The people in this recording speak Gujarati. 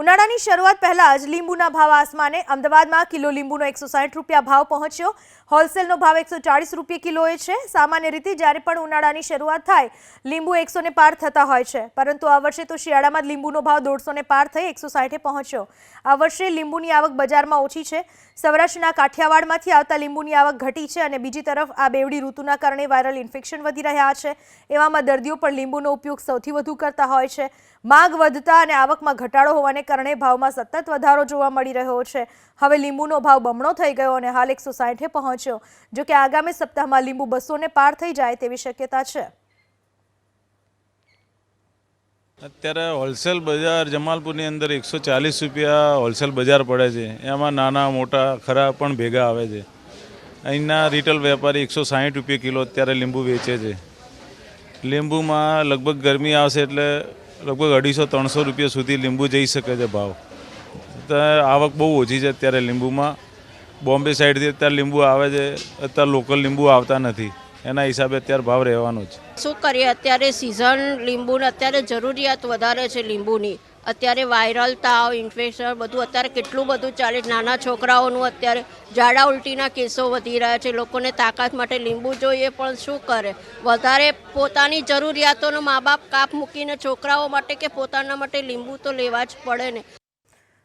ઉનાળાની શરૂઆત પહેલા જ લીંબુના ભાવ આસમાને અમદાવાદમાં કિલો લીંબુનો એકસો સાઠ રૂપિયા ભાવ પહોંચ્યો. હોલસેલનો ભાવ એકસો ચાળીસ રૂપિયા કિલોએ છે. સામાન્ય રીતે જ્યારે પણ ઉનાળાની શરૂઆત થાય, લીંબુ એકસો ને પાર થતા હોય છે. પરંતુ આ વર્ષે તો શિયાળામાં લીંબુનો ભાવ દોઢસો ને પાર થઈ એકસો સાઠે પહોંચ્યો. આ વર્ષે લીંબુની આવક બજારમાં ઓછી છે. સૌરાષ્ટ્રના કાઠિયાવાડમાંથી આવતા લીંબુની આવક ઘટી છે અને બીજી તરફ આ બેવડી ઋતુના કારણે વાયરલ ઇન્ફેક્શન વધી રહ્યા છે. એવામાં દર્દીઓ પણ લીંબુનો ઉપયોગ સૌથી વધુ કરતા હોય છે. માગ વધતા અને આવકમાં ઘટાડો હોવાને કારણે ભાવમાં સતત વધારો જોવા મળી રહ્યો છે. હવે લીંબુનો ભાવ બમણો થઈ ગયો અને હાલ એકસો સાઠે પહોંચ્યો. જો કે આગામી સપ્તાહમાં લીંબુ બસોને પાર થઈ જાય તેવી શક્યતા છે. અત્યારે હોલસેલ બજાર જમાલપુરની અંદર એકસો ચાલીસ રૂપિયા હોલસેલ બજાર પડે છે. એમાં નાના, મોટા, ખરા પણ ભેગા આવે છે. અહીંના રિટેલ વેપારી એકસો સાહીઠ રૂપિયા કિલો અત્યારે લીંબુ વેચે છે. લીંબુમાં લગભગ ગરમી આવશે એટલે લગભગ અઢીસો, ત્રણસો રૂપિયા સુધી લીંબુ જઈ શકે છે ભાવ. આવક બહુ ઓછી છે અત્યારે લીંબુમાં. બોમ્બે સાઈડથી અત્યારે લીંબુ આવે છે, અત્યારે લોકલ લીંબુ આવતા નથી. એના હિસાબે અત્યારે ભાવ રહેવાનો છે. શું કરીએ? અત્યારે સિઝન લીંબુને અત્યારે જરૂરિયાત વધારે છે લીંબુની. અત્યારે વાયરલ તાવ ઇન્ફેક્શન બધું અત્યારે કેટલું બધું ચાલે નાના છોકરાઓનું અત્યારે ઝાડા ઉલટીના કેસો વધી રહ્યા છે. લોકોને તાકાત માટે લીંબુ જોઈએ પણ શું કરે? વધારે પોતાની જરૂરિયાતોનો મા બાપ કાપ મૂકીને છોકરાઓ માટે કે પોતાના માટે લીંબુ તો લેવા જ પડે ને.